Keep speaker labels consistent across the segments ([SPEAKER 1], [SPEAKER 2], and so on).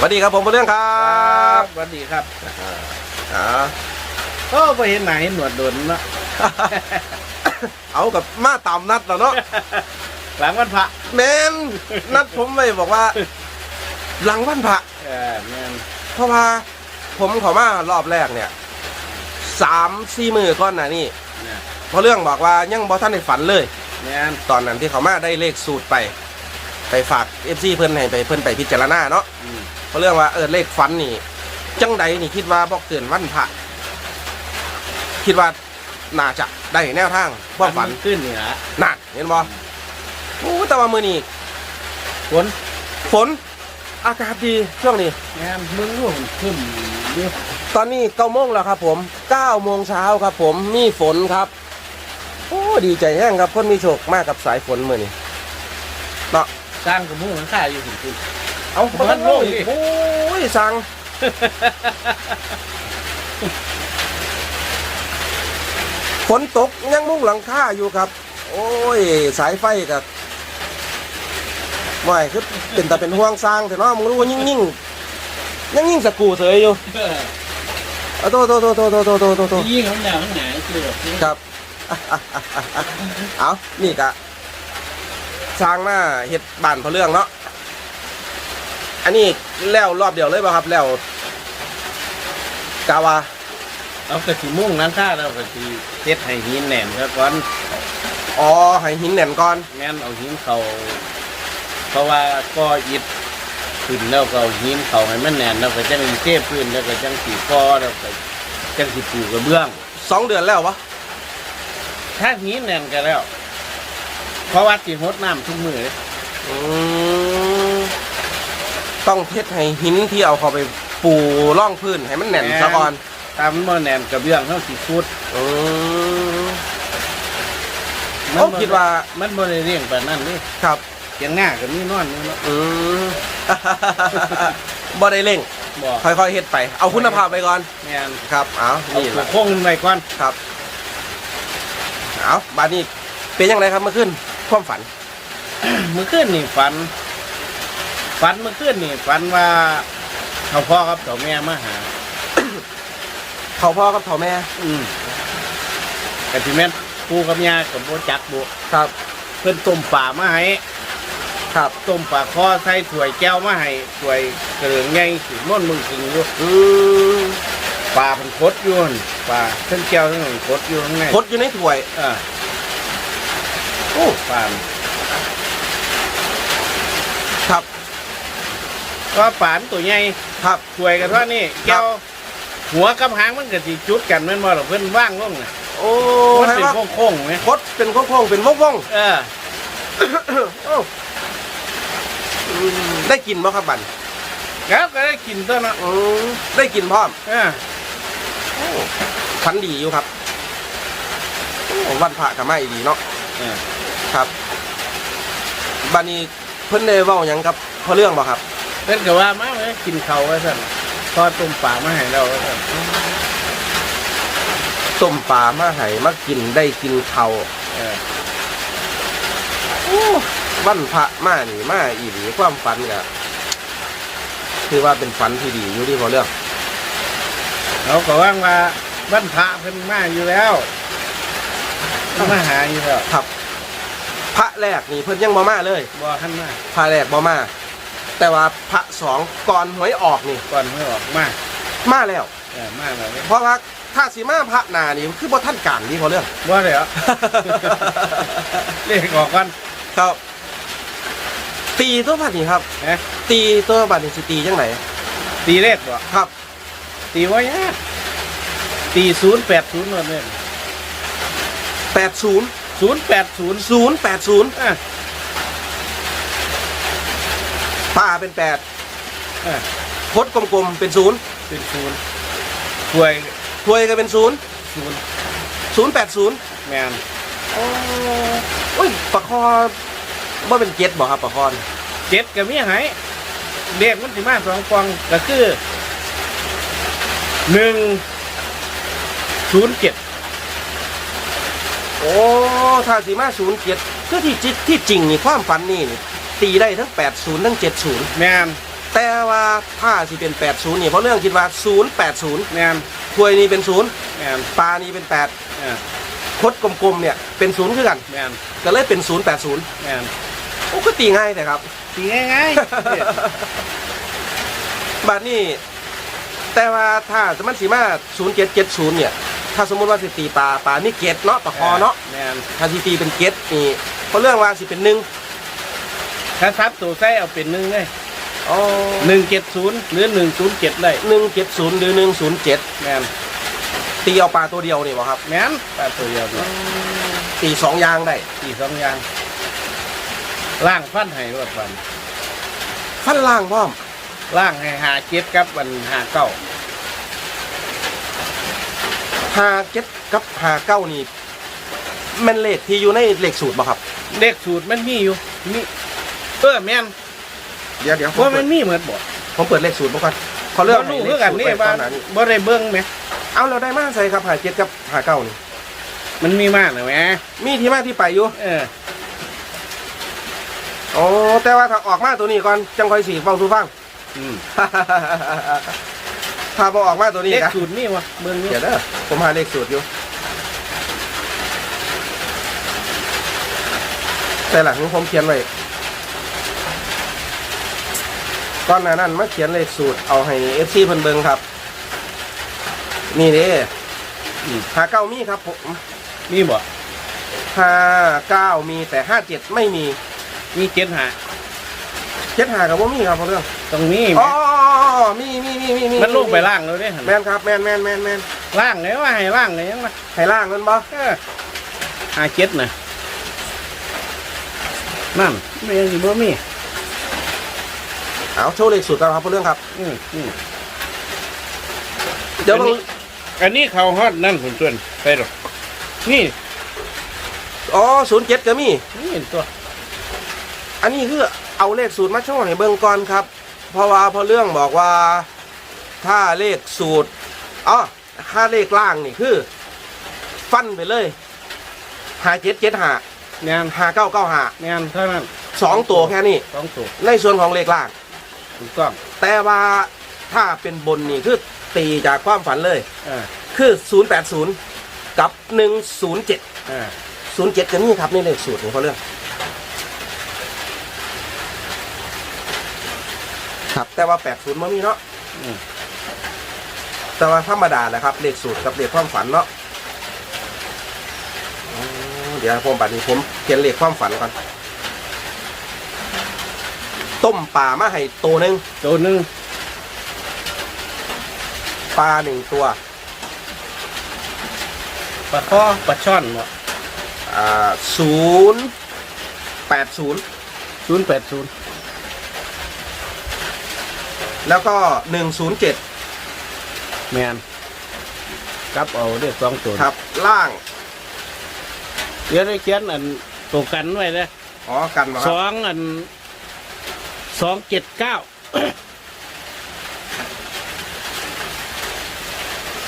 [SPEAKER 1] สวัสดีครับผมเป็นเรื่องครับ
[SPEAKER 2] สวัสดีครับ
[SPEAKER 1] อ่า
[SPEAKER 2] ก็ไปเห็นหนาเห็นหนวดโดนเนาะ
[SPEAKER 1] เอากับมาตามนัดแล้วเนาะ
[SPEAKER 2] หลังวันพระ
[SPEAKER 1] แมนนัดผมไว้บอกว่า หลังวันพระ
[SPEAKER 2] เออแม่น
[SPEAKER 1] เพราะว่าผมเขอมารอบแรกเนี่ยสามสี่มือก้อนหน่ะนี่
[SPEAKER 2] เนี่ย
[SPEAKER 1] เพราะเรื่องบอกว่ายังบอท่านในฝันเลย
[SPEAKER 2] แม่น
[SPEAKER 1] ตอนนั้นที่เขามาได้เลขสูตรไป ไปฝากเอฟซีเพื่อนให้ไปเพื่อนไปพิจารณาเนาะ
[SPEAKER 2] อืม
[SPEAKER 1] เพราะเรื่องว่าเออเลขฝันนี่ จังใดนี่คิดว่าบอกเกินวันพระคิดว่าน่าจะได้แนวทางความฝัน
[SPEAKER 2] ขึ้นนี่ละ
[SPEAKER 1] นั่นเห็นบ่โอ้แต่ว่ามือนี้
[SPEAKER 2] ฝน
[SPEAKER 1] ฝนอากาศดีช่วงนี้
[SPEAKER 2] แม่นมึงรู้มันขึ้นเดียว
[SPEAKER 1] ตอนนี้เก้าโมงแล้วครับผมเก้าโมงเช้าครับผมมีฝนครับ โอ้ดีใจแห้งครับคนมีโชคมากกับสายฝนมือนี้เนาะ
[SPEAKER 2] สร้างกับมุ้งหลังคาอยู่ถึงคุณ
[SPEAKER 1] เอา
[SPEAKER 2] บ้านโลกอีก
[SPEAKER 1] โอ้ยสั่งฝนตกยังมุ่งหลังคาอยู่ครับ โอ้ย สายไฟกับไม่คือเป็นแต่เป็นห่วงสร้างแต่เนาะมึงรู้ว่ายิ่งยิ่งยังยิ่งสกรูเสยอยู่เอาโตโตโตโตโตโตโตโตโต
[SPEAKER 2] ยิ่งของหนาวของหนาคือแบบนี้
[SPEAKER 1] ครับ เอานี่กะ สร้างมาเฮ็ดบ้านเพราะเรื่องเนาะอันนี้แล้วรอบเดียวเลยป่ะครับแล้วกาวา
[SPEAKER 2] เอากระสีมุ้งหลังคาแล้วกระสีเทศให้หินแหนมครับก่อน
[SPEAKER 1] อ๋อให้หินแหน่นก่อน
[SPEAKER 2] แม่นเอาหินเขาเพราะว่าก็อิดขึ้นแล้วก็เอาหินเขาให้มันแน่นแล้วก็จังเทพื้นแล้วก็จังสีกอแล้วก็จังสีปูกระเบื้อง
[SPEAKER 1] สองเดือนแล้ววะ
[SPEAKER 2] ถ้าหินแน่นกันแล้ว เพราะว่าตีหดน้ำทุกมือเลย
[SPEAKER 1] อืมต้องเทศให้หินที่เอาเข้าไปปูร่องพื้นให้มันแหน่นซะก่อน
[SPEAKER 2] ตามมันบ่แน่นกระเบื้องเท่าสีฟุต
[SPEAKER 1] อืมผมคิดว่า
[SPEAKER 2] มันบ่ได้เรียงแบบนั้นนี่
[SPEAKER 1] ครับ
[SPEAKER 2] เสียงหน้ากับนี่นอนนี่เนาะ
[SPEAKER 1] อืม บ่ได้เร่ง
[SPEAKER 2] บอก
[SPEAKER 1] ค่อยๆเฮ็ดไป เอาคุณภาพไปก่อน
[SPEAKER 2] แม่น
[SPEAKER 1] ครับ เอา
[SPEAKER 2] เอา
[SPEAKER 1] นี่
[SPEAKER 2] ตัว
[SPEAKER 1] ละ
[SPEAKER 2] โค้งไว้ก่อน
[SPEAKER 1] ครับ เอาบาดนี้เป็นยังไงครับเมื่อคืน ความฝัน
[SPEAKER 2] เมื่อคืนนี่ฝัน ฝันเมื่อคืนนี่ฝันว่าเขาพ่อกับเขาแม่มาหา
[SPEAKER 1] เขาพ่อกับเขาแม่
[SPEAKER 2] อืมกะทิแม่นปูกับยากับโบจักบุ
[SPEAKER 1] ครับ
[SPEAKER 2] เพิ่นต้มป่ามาให้
[SPEAKER 1] ครับ
[SPEAKER 2] ต้มป่าคอใส่ถ้วยแก้วมาให้ถ้วยเกลืองใหญ่สิม่วนมึงกินอยู่
[SPEAKER 1] อืม
[SPEAKER 2] ปลาเป็นคดอยู่หั่นปลาทั้งแก้วทั้งหนึ่งคดอยู่ข้างใน
[SPEAKER 1] พดอยู่ในถ้วย
[SPEAKER 2] อ่า
[SPEAKER 1] โอ้
[SPEAKER 2] ปลา
[SPEAKER 1] ครับ
[SPEAKER 2] ก็ปลาตัวใหญ่
[SPEAKER 1] ครับ
[SPEAKER 2] ถ้วยกันว่านี่แก้วหัวกับหางมันก็สิจุดกันแม่นบ่หรอเพิ่นว่างลงน่ะ
[SPEAKER 1] โอ้
[SPEAKER 2] มัน
[SPEAKER 1] ให้
[SPEAKER 2] เป็น
[SPEAKER 1] ว่า
[SPEAKER 2] โค้งๆไหม
[SPEAKER 1] พดเป็นโค้งๆเป็นวง
[SPEAKER 2] เออ
[SPEAKER 1] ๆโอ้อืมได้กินบ่ครับบัน
[SPEAKER 2] แล้วก็ได้กินตัวเนาะ
[SPEAKER 1] อืมได้กินพร้อม
[SPEAKER 2] เออ
[SPEAKER 1] โอ้ฝันดีอยู่ครับโอ้วันพระกับไม่ดีเนาะ
[SPEAKER 2] เออ
[SPEAKER 1] ครับบันนี้เพิ่นได้เว้าหยังกับพอเรื่องบ่ครับ
[SPEAKER 2] เพิ่นก็ว่ามาเลยกินข้าวว่าซั่นพอต้มปลามาให้เราว่าซั่น
[SPEAKER 1] ต้มปลามาให้มากินได้กินเขาว
[SPEAKER 2] เออ
[SPEAKER 1] วันพระมานี่มาอีหลีความฝันก็คือว่าเป็นฝันที่ดีอยู่ที่พอเรื่อง
[SPEAKER 2] เราก็ว่างว่าวันพระเพิ่นมาอยู่แล้วมาหาอยู่แล้ว
[SPEAKER 1] ครับ พระแรกนี่เพิ่นยังบ่มาเลย
[SPEAKER 2] บ่ทันมา
[SPEAKER 1] พระแรกบ่มา แต่ว่าพระสองก่อนหวยออกนี่
[SPEAKER 2] ก่อนเพิ่นออกมา
[SPEAKER 1] มาแล้ว
[SPEAKER 2] เออมาแล้วเนี่ย
[SPEAKER 1] เพราะว่าถ้าสิมาพระหนานี่คือบ่ท่านการที่พอเรื่อง
[SPEAKER 2] บ่ได้เหรอ เรียกออกก่อน
[SPEAKER 1] ครับ ตีตัวบัดนี้ครับ
[SPEAKER 2] นะ
[SPEAKER 1] ตีตัวบัดนี้สิตีจังไหน
[SPEAKER 2] ตีเลขบ่
[SPEAKER 1] ครับ
[SPEAKER 2] ตีไว้ยากตี080นั่นเอง
[SPEAKER 1] 80
[SPEAKER 2] 080
[SPEAKER 1] 080
[SPEAKER 2] อะ
[SPEAKER 1] ป้าเป็น
[SPEAKER 2] อะ
[SPEAKER 1] 8พดกลมๆเป็น0
[SPEAKER 2] เป็นศูนย์ถ้วย
[SPEAKER 1] ถ้วยก็เป็น0
[SPEAKER 2] ศูนย์
[SPEAKER 1] 080
[SPEAKER 2] แมน
[SPEAKER 1] โอ้โอ้ยปลาคอบ่เป็นเจ็ดบ่ครับปลาคอน
[SPEAKER 2] เจ็ดกับมีหายเด็กมันสิมาสองฟองก็คือหนึ่งศูนย์เจ็ด
[SPEAKER 1] โอ้ถ้าสิมาศูนย์เจ็ดคือที่จิตที่จริงนี่ความฝันนี่นี่ตีได้ทั้ง80ทั้ง70
[SPEAKER 2] แมน
[SPEAKER 1] แต่แต่ว่าถ้าสิเป็น80นี่เพราะเรื่องคิดว่า080
[SPEAKER 2] แม่น
[SPEAKER 1] ถ้วยนี้เป็น
[SPEAKER 2] แม่น
[SPEAKER 1] 0ปลานี่เป็น
[SPEAKER 2] แม่น
[SPEAKER 1] 8คดกลมๆเนี่ยเป็น0คือกัน
[SPEAKER 2] แม่น
[SPEAKER 1] ก็เลยเป็น080
[SPEAKER 2] แม่น
[SPEAKER 1] โอ้ก็ตีง่ายแต่ครับ
[SPEAKER 2] ตีง่ายๆเนี่ย
[SPEAKER 1] บัดนี้แต่ว่าถ้าสมันสีมา0770เนี่ย ถ้าสมมุติว่าสิตีปลาปลานี่เกตเนาะปลาคอเนาะ
[SPEAKER 2] แม่น
[SPEAKER 1] ถ้าสิตีเป็นเกตนี่เพราะเรื่องว่าสิเป็นหนึ่ง
[SPEAKER 2] ถ้าทับตัวใส่เอาเป็นหนึ่งเลย
[SPEAKER 1] อ๋อ
[SPEAKER 2] หนึ่งเจ็ดศูนย์หรือหนึ่งศูนย์เจ็ดได้
[SPEAKER 1] หนึ่งเจ็ดศูนย์หรือหนึ่งศูนย์เจ็ด
[SPEAKER 2] แม่น
[SPEAKER 1] ตีเอาปลาตัวเดียวนี่บ่ครับ
[SPEAKER 2] แม่นปลาตัวเดียวเนี่ย
[SPEAKER 1] ตีสองอยางได้
[SPEAKER 2] อีกสองอย่างล่างฟันให้รวดฟัน
[SPEAKER 1] ฟันล่างพร้อม
[SPEAKER 2] ล่างให้หาเจ็ดกับวันหาเก้า
[SPEAKER 1] หาเจ็ดกับหาเก้านี่แมันเลขที่อยู่ในเลขสูตรบ่ครับ
[SPEAKER 2] เลขสูตรมันมีอยู่มีเออแม่น
[SPEAKER 1] เดี๋ยวเดี๋ยวผม
[SPEAKER 2] ว่า
[SPEAKER 1] เปิ
[SPEAKER 2] มั
[SPEAKER 1] ด
[SPEAKER 2] นมีเหมือนบ่
[SPEAKER 1] ผมเปิดเลขสูตรมาก่อนขอเลือก
[SPEAKER 2] บ่
[SPEAKER 1] ให้
[SPEAKER 2] รู้
[SPEAKER 1] เล
[SPEAKER 2] คือ
[SPEAKER 1] ข
[SPEAKER 2] กัน
[SPEAKER 1] สูตร
[SPEAKER 2] นี่
[SPEAKER 1] ไปต
[SPEAKER 2] ว่า
[SPEAKER 1] อนนั้น
[SPEAKER 2] บ่ได้เบิ่งไหม
[SPEAKER 1] เอาเราได้มาใส่ครับหาเจ็ดกับหาเก้านี่
[SPEAKER 2] มันมีมากนะแหม
[SPEAKER 1] มีที่มาที่ไปอยู่
[SPEAKER 2] เออ
[SPEAKER 1] โอ้แต่ว่าถ้าออกมาตัวนี้ก่อนจังค่อยสีฟังสูฟัง
[SPEAKER 2] อืม
[SPEAKER 1] ถ้าบอออกมาตัวนี้
[SPEAKER 2] เลข
[SPEAKER 1] นะ
[SPEAKER 2] สูตรมีวะเบิ่งอยู่
[SPEAKER 1] เดี๋ยวเด้อผมหาเลขสูตรอยู่แต่หลังผมเขียนไว้ก้อนหน้านั้นมาเขียนเลขสูตรเอาให้เอฟซีเพิ่นเบิ่งครับ นี่เด้
[SPEAKER 2] อืม
[SPEAKER 1] หาเก้ามีครับผม
[SPEAKER 2] มีบ่
[SPEAKER 1] ห้าเก้ามีแต่ห้าเจ็ดไม่มี
[SPEAKER 2] มีเจ็ดหา
[SPEAKER 1] เจ็ดหากับว่ามีครับเพราะเรื่อง
[SPEAKER 2] ต้องมีไหม
[SPEAKER 1] อ๋อ มีมีมีมีมี
[SPEAKER 2] มันลงไปล่างแล้วเด้หั่น
[SPEAKER 1] แมนครับแมนแมนแมนแมน
[SPEAKER 2] ล่างเลยว่าให้ล่างเลยยังวะ
[SPEAKER 1] ให้ล่างมันบ่
[SPEAKER 2] เออหาเจ็ดนะนั่นไม่ยังสิบ่มี
[SPEAKER 1] เอาโชว์เลขสูตรกันครับเพราะเรื่องครับ
[SPEAKER 2] อืมอืม
[SPEAKER 1] เดี๋ยว
[SPEAKER 2] อัน
[SPEAKER 1] มึ
[SPEAKER 2] นี้
[SPEAKER 1] ง
[SPEAKER 2] อันนี้เขาฮอดนั่นผมชวนไปหรอกนี่
[SPEAKER 1] อ๋อศูนย์เจ็ดก็มี
[SPEAKER 2] นี่ตัว
[SPEAKER 1] อันนี้คือเอาเลขสูตรมาโชว์ให้เบิ่งก่อนครับ เพราะว่าเพอเรื่องบอกว่าถ้าเลขสูตรอ๋อถ้าเลขล่างนี่คือ ฟันไปเลยหาเจ็ดเจ็ดหา
[SPEAKER 2] แมน
[SPEAKER 1] หาเก้าเก้าหา
[SPEAKER 2] แมนเท่านั้น
[SPEAKER 1] สองตัวแค่นี้
[SPEAKER 2] สองตัว
[SPEAKER 1] ในส่วนของเลขล่าง
[SPEAKER 2] ถูกต้อง
[SPEAKER 1] แต่ว่าถ้าเป็นบนนี่คือตีจากความฝันเลย
[SPEAKER 2] อ่า
[SPEAKER 1] คือ 080 กับ 107
[SPEAKER 2] อ่า
[SPEAKER 1] 07จะนี่ครับนี่เลขสูตรของเขาเรื่อง ครับ แต่ว่า80มันมีเนาะ
[SPEAKER 2] อืม
[SPEAKER 1] แต่ว่าธรรมดาแหละครับ เลขสูตรกับเลขความฝันเนาะอ๋อเดี๋ยวผมบัดนี้ผมเขียนเลขความฝันก่อน ต้มปลามาให้ตัวหนึ่ง
[SPEAKER 2] ตัวหนึ่ง
[SPEAKER 1] ปลาหนึ่งตัว
[SPEAKER 2] ปลาข้อปลาช่อนบ่
[SPEAKER 1] อ่าศูนย์แปดศูนย์
[SPEAKER 2] ศูนย์แปดศูนย์
[SPEAKER 1] แล้วก็หนึ่งศูนย์เจ็ด
[SPEAKER 2] แมนกลับเอาเรียกสองตัว
[SPEAKER 1] ครับล่าง
[SPEAKER 2] เดี๋ยวได้เขียนอันตัวกันไว้เลย
[SPEAKER 1] อ๋อกันมาค
[SPEAKER 2] ส
[SPEAKER 1] รับ
[SPEAKER 2] องอันสองเจ็ดเก้า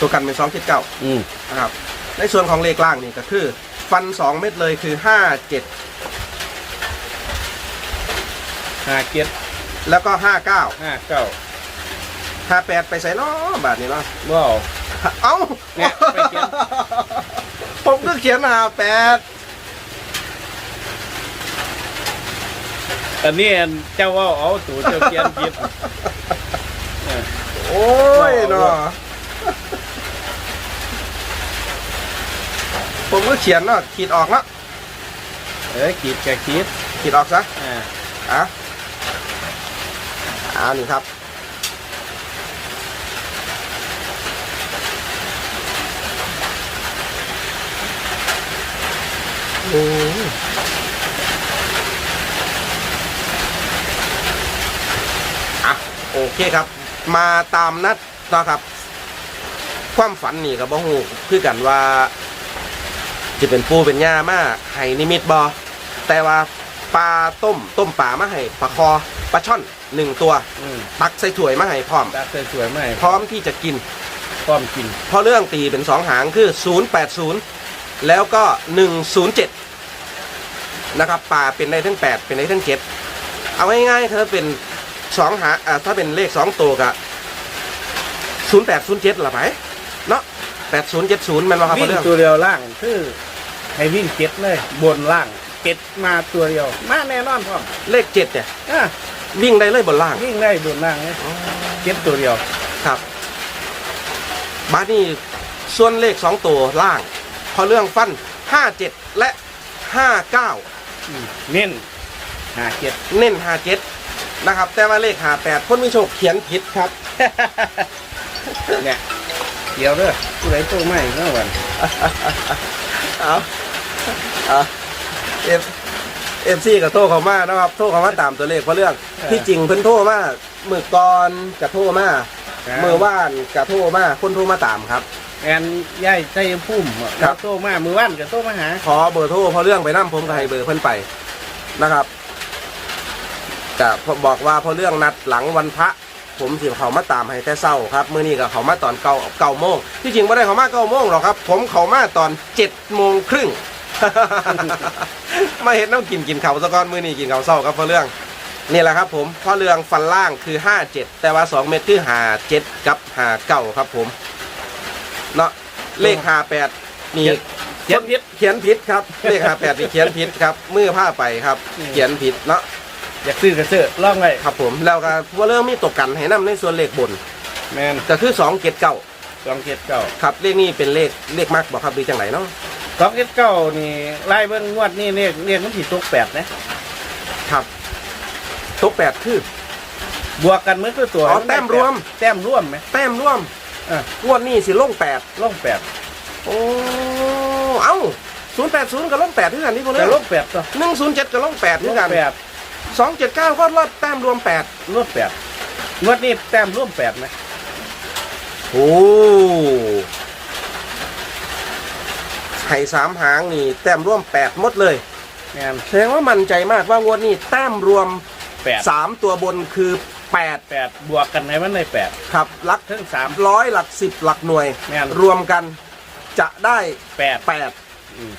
[SPEAKER 1] ตัวกันเป็นสองเจ็ดเก้า
[SPEAKER 2] อืม
[SPEAKER 1] นะครับ ในส่วนของเลขล่างนี่ก็คือ ฟันสองเม็ดเลยคือห้าเจ็ด
[SPEAKER 2] ห้าเจ็ด
[SPEAKER 1] แล้วก็ห้าเก้า
[SPEAKER 2] ห้าเก้า
[SPEAKER 1] ห้าแปดไปใส่เนาะบาทนี้เนาะ
[SPEAKER 2] ว้าว
[SPEAKER 1] เอ้า
[SPEAKER 2] เนี่ยไปเขียน
[SPEAKER 1] ผมก็เขียนห้าแปด
[SPEAKER 2] อันนี้อันเจ้าว่าเอาตัวเจ้าเขียนผิดเออ
[SPEAKER 1] โอ้ยเนาะผมก็เขียนเนาะขีดออกเนาะ
[SPEAKER 2] เอ้ยขีดแกขีด
[SPEAKER 1] ขีดออกซะ
[SPEAKER 2] อ่า
[SPEAKER 1] อะ อ่านี่ครับ โอ้อะโอเคครับ มาตามนัดนะครับ ความฝันนี่กับบ่ฮู้คือกันว่าจะเป็นปูเป็นย่ามาให้นิมิตบอแต่ว่า ปลาต้มต้มปลามาให้ปลาคอปลาช่อนหนึ่งตัว
[SPEAKER 2] อืม
[SPEAKER 1] ตักใส่ถ้วยมาให้พร้อม
[SPEAKER 2] ตัดสวยๆไหม
[SPEAKER 1] พร้อมที่จะกิน
[SPEAKER 2] พร้อมกิน
[SPEAKER 1] เพราะเรื่องตีเป็นสองหางคือ 080 แล้วก็ 107 นะครับปลาเป็นได้ทั้ง 8 เป็นได้ทั้ง 7 เอาง่ายๆเธอเป็นสองหาอ่าถ้าเป็นเลขสองตัวกะศูนย์แปดศูนย์เจ็ดหรอไปเนาะแปดศูนย์เจ็ดศูนย์มันว่าครับ
[SPEAKER 2] วิ่ง
[SPEAKER 1] เรื่อง
[SPEAKER 2] ตัวเดียวล่างคือให้วิ่งเจ็ดเลยบนล่าง เจ็ดมาตัวเดียว มาแน่นอนพ่อม
[SPEAKER 1] เลขเจ็ดเนี่ย
[SPEAKER 2] อะ
[SPEAKER 1] วิ่งได้เลยบนล่าง
[SPEAKER 2] วิ่งได้บนล่างเลยเจ็ดตัวเดียว
[SPEAKER 1] ครับบาสนี่ส่วนเลขสองตัวล่าง พอเรื่องฟันห้าเจ็ดและห้าเก้า
[SPEAKER 2] อืมเน้นหาเจ็ด
[SPEAKER 1] เน้นห้าเจ็ดนะครับ แต่ว่าเลขหาแปดคนมีโชคเขียนผิดครับ
[SPEAKER 2] เนี่ยเดี๋ยวเด้อผู้ใดโตไม่เมื่อวัน
[SPEAKER 1] เอาเอา เอฟเอฟซีกับโทรเขามานะครับโทรเขามาตามตัวเลขเพราะเรื่องที่จริงเพิ่นโทรมามือก่อนกับโทรมามือว่านกับโทรมาคนโทรมาตามครับ
[SPEAKER 2] แอนย่ายใจพุ่ม
[SPEAKER 1] ครับ
[SPEAKER 2] โตมามือว่านกับโตมาหา
[SPEAKER 1] ขอเบอร์โทรเพราะเรื่องไปนั่ผมก็ให้เบอร์เพิ่นไปนะครับจะบอกว่าเพราะเรื่องนัดหลังวันพระผมสิเขามาตามให้แต่เศร้าครับเมื่อนี้ก็เขามาตอนเก้าเก้าโมงที่จริงไม่ได้เขามาเก้าโมงหรอกครับ ผมเขามาตอนเจ็ดโมงครึ่ง มาเห็นน้ำกินกินเขาวซะก่อนมื้อนี้กินเขาวเศร้าครับเพราะเรื่องนี่แหละครับผมเพราะเรื่องฟันล่างคือห้าเจ็ดแต่ว่าสองเม็ดคือหาเจ็ดกับหาเก้าครับผมเนาะเลขหาแปดนี่
[SPEAKER 2] เขียนพิษ
[SPEAKER 1] เขียนผิดครับ เลขหาแปดนี่เขียนผิดครับมือผ้าไปครับ
[SPEAKER 2] อืม
[SPEAKER 1] เขียนผิดเนาะ
[SPEAKER 2] อยากซื้อกระเสือล่องไว้
[SPEAKER 1] ครับผมแล้วก็ว่าเริ่มมีตกกันให้นํในส่วนเลขบน
[SPEAKER 2] แมน
[SPEAKER 1] ก็คือสองเจ็ดเก้า
[SPEAKER 2] สองเจ็ดเก้า
[SPEAKER 1] ครับเลขนี้เป็นเลขเลขมากบอกครับดีจังไหนเนาะ
[SPEAKER 2] สองเจ็ดเก้านี่ไล่เบิ้งงวดนี่เรียกเรียกมันถี่ตกแปดนะครับ
[SPEAKER 1] ตกแปดคือ
[SPEAKER 2] บวกกันเมื่อคือตัว
[SPEAKER 1] อ๋อแต้มรวม
[SPEAKER 2] แต้มร่วมไหม
[SPEAKER 1] แต้มร่วม
[SPEAKER 2] อะ
[SPEAKER 1] งวดนี้สิลงแปด
[SPEAKER 2] ล่องแปด
[SPEAKER 1] โอ้เอ้าศูนย์แปดศูนย์กับลงแปดที่กันนี่คน
[SPEAKER 2] แต่
[SPEAKER 1] เนี้
[SPEAKER 2] ล่องแปดตัว
[SPEAKER 1] หนึ่งศูนย์เจ็ดกับลงแปด
[SPEAKER 2] ล่
[SPEAKER 1] ที่
[SPEAKER 2] อง
[SPEAKER 1] กัน
[SPEAKER 2] แปด
[SPEAKER 1] สองเจ็ดเก้าก็รอดแต้มรวมแปด
[SPEAKER 2] ล่องแปดงวดนี้แต้มร่วมแปดไหม
[SPEAKER 1] โอ้ไห่ สามหางนี่แต้มร่วมแปดหมดเลย
[SPEAKER 2] แมน
[SPEAKER 1] แสดงว่ามั่นใจมากว่างวดนี้แต้มรวม
[SPEAKER 2] แปด
[SPEAKER 1] สามตัวบนคือแปด
[SPEAKER 2] แปดบวกกันให้มันได้แปด
[SPEAKER 1] ครับหลัก
[SPEAKER 2] ถึงสาม
[SPEAKER 1] ร้อยหลักสิบหลักหน่วย
[SPEAKER 2] แม่น
[SPEAKER 1] รวมกันจะได้
[SPEAKER 2] แปด
[SPEAKER 1] แปด
[SPEAKER 2] อืม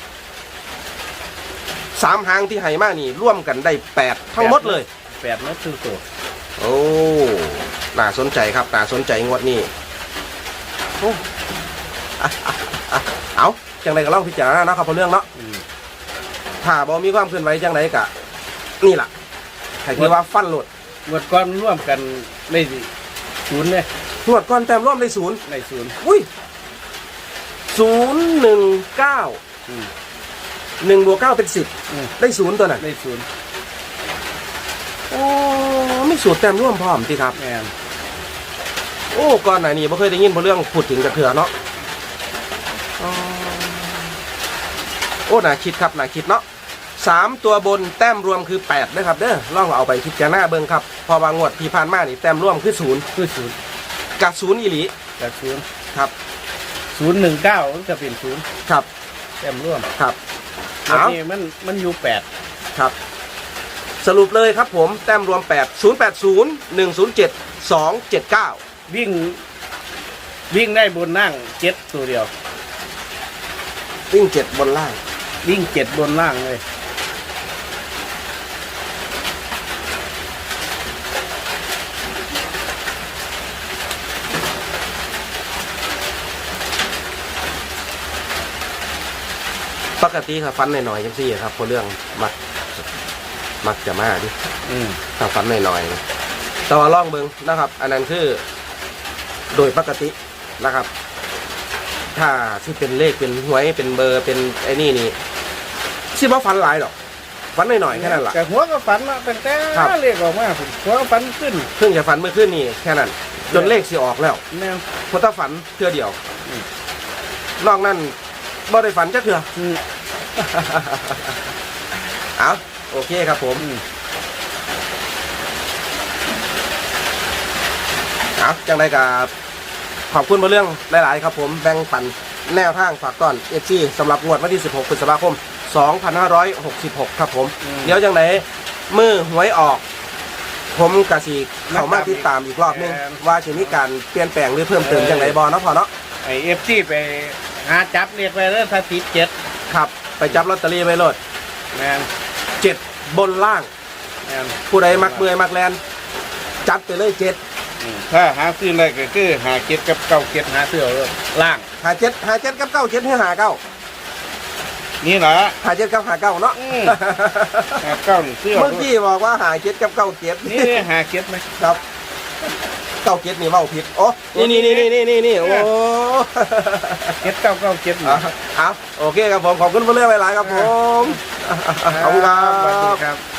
[SPEAKER 1] สามหางที่ไห่มากนี่ร่วมกันได้แปดทั้งหมดเลย
[SPEAKER 2] แปดนั่นคือตัว
[SPEAKER 1] โอ้น่าสนใจครับน่าสนใจงวดนี้โอ้อะอะอะเอา จังไรก็เล่าพิจารณาเนาะครับเพราะเรื่องเนาะ
[SPEAKER 2] อืม
[SPEAKER 1] ถ้าบอมีความเคลื่อนไหวจังไรกะนี่แหละใครที่ว่าฟันโหลด
[SPEAKER 2] งวดก้อนร่วมกันได้ศูนย์เลย
[SPEAKER 1] งวดก้อนแต้มร่วมได้ศูนย์
[SPEAKER 2] ได้ศูนย์
[SPEAKER 1] อุ้ยศูนย์หนึ่งเก้า
[SPEAKER 2] อืม
[SPEAKER 1] หนึ่งบวกเก้าเป็นสิบ
[SPEAKER 2] อืม
[SPEAKER 1] ได้ศูนย์ตัวนั้น
[SPEAKER 2] ได้ศูนย์
[SPEAKER 1] โอ้ไม่สูตรแต้มร่วมพร้อมที่ครับ
[SPEAKER 2] แมน
[SPEAKER 1] โอ้ก่อนหน้านี้ไม่เคยได้ยินเพราะเรื่องพูดถึงกระเถือเนาะอ๋อ โอ้น่าคิดครับน่าคิดเนาะสามตัวบนแต้มรวมคือแปดนะครับเด้อลองเอาไปพิจารณาเบิ่งครับพอบางงวดที่ผ่านมานี่แต้มร่วมคือศูนย์
[SPEAKER 2] คือศูนย์
[SPEAKER 1] กับศูนย์อีหลี
[SPEAKER 2] จากศูนย์
[SPEAKER 1] ครับ
[SPEAKER 2] ศูนย์หนึ่งเก้ามันจะเป็นศูนย์
[SPEAKER 1] ครับ
[SPEAKER 2] แต้มร่วม
[SPEAKER 1] ครับ
[SPEAKER 2] แล้ว
[SPEAKER 1] เอา
[SPEAKER 2] นี่มันมันอยู่แปด
[SPEAKER 1] ครับ สรุปเลยครับผมแต้มรวม8 0 8 0 1 0 7 2 7 9
[SPEAKER 2] วิ่ง วิ่งได้บนนั่งเจ็ดตัวเดียว
[SPEAKER 1] วิ่ง7บนล่าง
[SPEAKER 2] วิ่งเจ็ดบนล่างเลย
[SPEAKER 1] ปกติครับฟันหน่อยๆจังซี่ครับเพราะเรื่องมักมักจะมาดิ
[SPEAKER 2] อืม
[SPEAKER 1] ถ้าฟันหน่อยๆนะแต่ว่าล่องเบิงนะครับ อันนั้นคือ โดยปกตินะครับ ถ้าที่เป็นเลขเป็นหวยเป็นเบอร์เป็นไอ้นี่นี่ ชิว่าฟันหลายหรอกฟันหน่อยๆแค่นั้นแหละ
[SPEAKER 2] แต่หัวก็ฝันมาตั้งแต่
[SPEAKER 1] ครับ
[SPEAKER 2] เรียกออกมาผมหัวก็ฝันขึ้น
[SPEAKER 1] เพิ่งจะฟันเมื่อคืนนี่แค่นั้น จนเลขสิออกแล้ว
[SPEAKER 2] แนว
[SPEAKER 1] เพราะถ้าฝันเทื่อเดียว
[SPEAKER 2] อืม
[SPEAKER 1] นอกนั้นบ่ได้ฝันจักเทื่อ
[SPEAKER 2] อืม
[SPEAKER 1] เอาโอเคครับผม
[SPEAKER 2] อืม
[SPEAKER 1] เอาจังไรกับขอบคุณมาเรื่องหลาย ๆ ครับผมแบ่งปันแนวทางฝากต้อนเอฟซีสำหรับงวดวันที่ 16พฤษภาคม 2566 ครับผมเดี๋ยวจังไหนมือหวยออก ผมกะสีเขามาติดตามอีกรอบนึง ว่าจะมีการเปลี่ยนแปลงหรือเพิ่มเติมจังไรบอเนาะพอเนาะ
[SPEAKER 2] ไอเอฟซีไปหาจับเรียกไปแล้วถ้าติดเจ็ด
[SPEAKER 1] ครับ ไปจับลอตเตอรี่ไว้โลด
[SPEAKER 2] แมน
[SPEAKER 1] เจ็ดบนล่าง
[SPEAKER 2] แมน
[SPEAKER 1] ผู้ใดมักเมื่อยมักแลนจัดไปเลยเจ็ด
[SPEAKER 2] อืมถ้าหาซื้อได้ก็คือหาเก็ดกับเก้าเก็ดหาซื้อเอาล่าง
[SPEAKER 1] หาเจ็ดหาเจ็ดกับเก้าเจ็ดให้หาเก้า
[SPEAKER 2] นี่แหละ
[SPEAKER 1] หาเจ็ดกับหาเก้าเนาะ
[SPEAKER 2] อืมหาเก้านี่ซื้อเอา
[SPEAKER 1] เมื่อกี้บอกว่าหาเจ็ดกับเก้าเจ็ด
[SPEAKER 2] นี่หาเก็ดไหม
[SPEAKER 1] ครับเก้าเจ็ดนี่เว้าผิดโอ้นี่นี่นี่นี่นี่นี่โอ้
[SPEAKER 2] เก็ดเก้าเก้าเก็ด
[SPEAKER 1] เอาเอาโอเคครับผมขอบคุณเพื่อนเรื่องหลายๆครับผมขอบคุณครั
[SPEAKER 2] สวัสดี
[SPEAKER 1] บ
[SPEAKER 2] ครับ